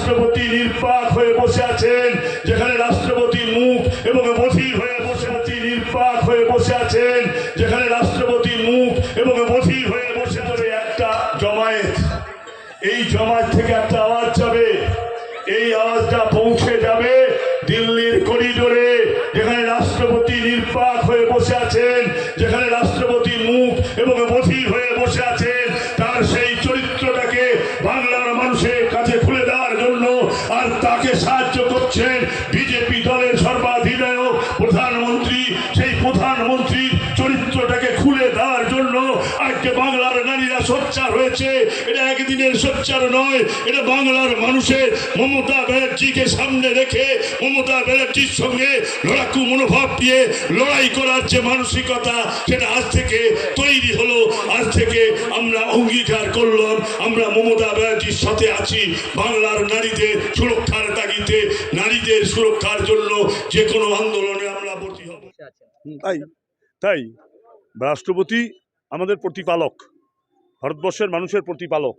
রাষ্ট্রপতি নির্বাক হয়ে বসে আছেন, যেখানে রাষ্ট্রপতির মুখ এবং বধির হয়ে বসে আছি নির্বাক হয়ে বসে আছেন, যেখানে রাষ্ট্রপতির মুখ এবং বধির হয়ে বসে ধরে একটা জমায়েত। এই জমায়েত থেকে একটা আওয়াজ যাবে। এই আওয়াজটা পৌঁছে যাবে দিল্লির করিডোরে, যেখানে রাষ্ট্রপতি নির্বাক হয়ে বসে আছেন, যেখানে রাষ্ট্রপতি মুখ এবং বধির হয়ে বসে আছেন তার সেই চরিত্রটাকে বাংলার মানুষের কাছে খুলে দেওয়ার জন্য আর তাকে সাহায্য করছেন? বিজেপি দলের সর্বাধিনায়ক প্রধানমন্ত্রী জন্য আজকে বাংলার নারীরা সোচ্চার হয়েছে। এটা একদিনের সোচ্চার নয়, এটা বাংলার মানুষের মমতা ব্যানার্জিকে সামনে রেখে, মমতা ব্যানার্জির সঙ্গে লড়াকু মনোভাব দিয়ে লড়াই করার যে মানসিকতা, সেটা আজ থেকে তৈরি হলো। আজ থেকে আমরা অঙ্গীকার করলাম, আমরা মমতা ব্যানার্জির সাথে আছি। বাংলার নারীদের সুরক্ষার তাগিদে, নারীদের সুরক্ষার জন্য যে কোনো আন্দোলনে আমরা ভর্তি হব। তাই তাই। রাষ্ট্রপতি আমাদের প্রতিপালক। ভারতবর্ষের মানুষের প্রতিপালক।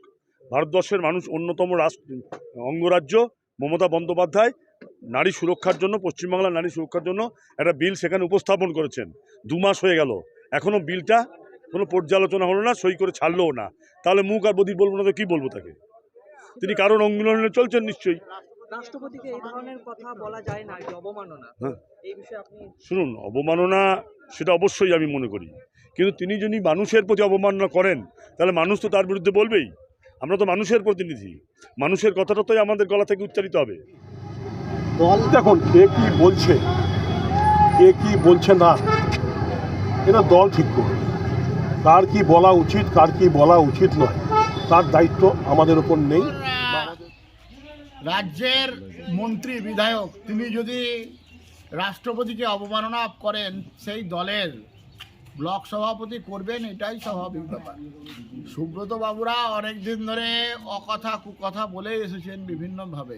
ভারতবর্ষের মানুষ অন্যতম রাষ্ট্র অঙ্গরাজ্য মমতা বন্দ্যোপাধ্যায়। নারী সুরক্ষার জন্য পশ্চিমবাংলার নারী সুরক্ষার জন্য একটা বিল সেখানে উপস্থাপন করেছেন। দু মাস হয়ে গেল। এখনও বিলটা কোনো পর্যালোচনা হলো না সই করে ছাড়লোও না। তাহলে মুখ আর বদি বলব না তো কী বলব তাকে? তিনি কারণ অঙ্গলনে চলছেন নিশ্চয়ই। রাষ্ট্রপতিকে এই ধরনের কথা বলা যায় না অবমাননা। হ্যাঁ। শুনুন অবমাননা সেটা অবশ্যই আমি মনে করি। কিন্তু তিনি যদি মানুষের প্রতি অবমাননা করেন তাহলে মানুষ তো তার বিরুদ্ধে বলবেই। আমরা তো মানুষের প্রতিনিধি। মানুষের কথাটা তো আমাদের গলা থেকে উচ্চারিত হবে। দল দেখুন কে কি বলছে কে কি বলছে না এটা দল ঠিক করবে। কার কি বলা উচিত কার কি বলা উচিত নয় তার দায়িত্ব আমাদের ওপর নেই। রাজ্যের মন্ত্রী বিধায়ক তিনি যদি রাষ্ট্রপতিকে অবমাননা করেন সেই দলের ব্লক সভাপতি করবেন, এটাই স্বাভাবিক ব্যাপার। সুব্রত বাবুরা অনেক দিন ধরে অকথা কুকথা বলে এসেছেন বিভিন্নভাবে।